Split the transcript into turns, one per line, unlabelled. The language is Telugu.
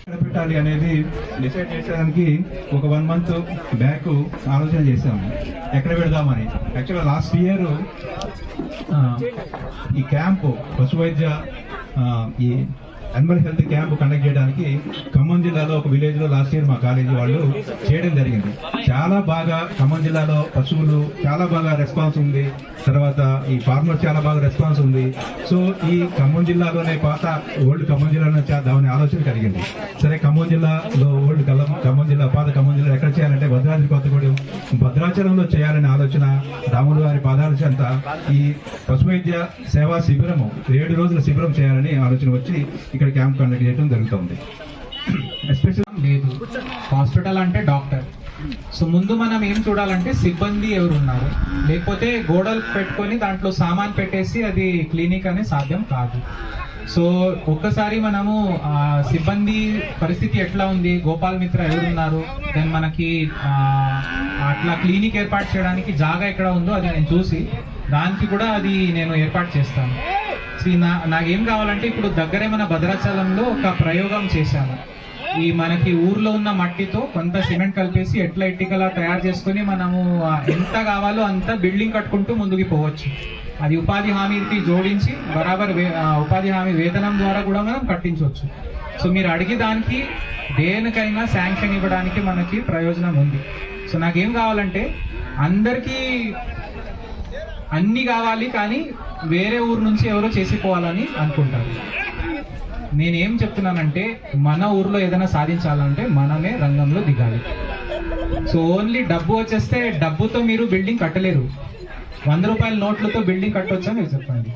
ఎక్కడ పెట్టాలి అనేది డిసైడ్ చేసేదానికి ఒక వన్ మంత్ బ్యాక్ ఆలోచన చేసాము ఎక్కడ పెడదామని. యాక్చువల్గా లాస్ట్ ఇయర్ ఈ క్యాంపు పశు వైద్య ఈ అనిమల్ హెల్త్ క్యాంప్ కండక్ట్ చేయడానికి ఖమ్మం జిల్లాలో ఒక విలేజ్లో లాస్ట్ ఇయర్ మా కాలేజీ వాళ్ళు చేయడం జరిగింది. చాలా బాగా ఖమ్మం జిల్లాలో పశువులు చాలా బాగా రెస్పాన్స్ ఉంది. తర్వాత ఈ ఫార్మర్ చాలా బాగా రెస్పాన్స్ ఉంది. సో ఈ ఖమ్మం జిల్లాలోనే పాత ఓల్డ్ ఖమ్మం జిల్లాలో చేద్దామనే ఆలోచన కలిగింది. సరే ఖమ్మం జిల్లాలో ఓల్డ్ కలం ఖమ్మం జిల్లా పాత ఖమ్మం జిల్లా ఎక్కడ చేయాలంటే భద్రాద్రి కొత్తగూడెం. భద్రాచలంలో చేయాలనే ఆలోచన రాముడు గారి పాదాల చెంత ఈ పశు వైద్య సేవా శిబిరము ఏడు రోజుల శిబిరం చేయాలని ఆలోచన వచ్చి ఇక్కడ క్యాంప్ కండక్ట్ చేయడం జరుగుతుంది. ఎస్పెషల్
లేదు. హాస్పిటల్ అంటే డాక్టర్. సో ముందు మనం ఏం చూడాలంటే సిబ్బంది ఎవరు ఉన్నారు లేకపోతే గోడలు పెట్టుకొని దాంట్లో సామాన్ పెట్టేసి అది క్లినిక్ అనేది సాధ్యం కాదు. సో ఒక్కసారి మనము సిబ్బంది పరిస్థితి ఎట్లా ఉంది? గోపాల్ మిత్ర ఎవరున్నారు? దెన్ మనకి అట్లా క్లినిక్ ఏర్పాటు చేయడానికి జాగా ఎక్కడ ఉందో అది నేను చూసి దానికి కూడా అది నేను ఏర్పాటు చేస్తాను. శ్రీ నా నాకేం కావాలంటే ఇప్పుడు దగ్గరే మన భద్రాచలంలో ఒక ప్రయోగం చేశాను. ఈ మనకి ఊర్లో ఉన్న మట్టితో కొంత సిమెంట్ కలిపేసి ఎట్లా ఇట్టికలా తయారు చేసుకుని మనము ఎంత కావాలో అంత బిల్డింగ్ కట్టుకుంటూ ముందుకు పోవచ్చు. అది ఉపాధి హామీకి జోడించి బరాబర్ వే- ఉపాధి హామీ వేతనం ద్వారా కూడా మనం కట్టించవచ్చు. సో మీరు అడిగి దానికి దేనికైనా శాంక్షన్ ఇవ్వడానికి మనకి ప్రయోజనం ఉంది. సో నాకేం కావాలంటే అందరికీ అన్ని కావాలి కానీ వేరే ఊరు నుంచి ఎవరో చేసిపోవాలని అనుకుంటారు. నేనేం చెప్తున్నానంటే మన ఊర్లో ఏదైనా సాధించాలంటే మనమే రంగంలో దిగాలి. సో ఓన్లీ డబ్బు వచ్చేస్తే డబ్బుతో మీరు బిల్డింగ్ కట్టలేరు. వంద రూపాయల నోట్లతో బిల్డింగ్ కట్టొచ్చా మీరు చెప్పండి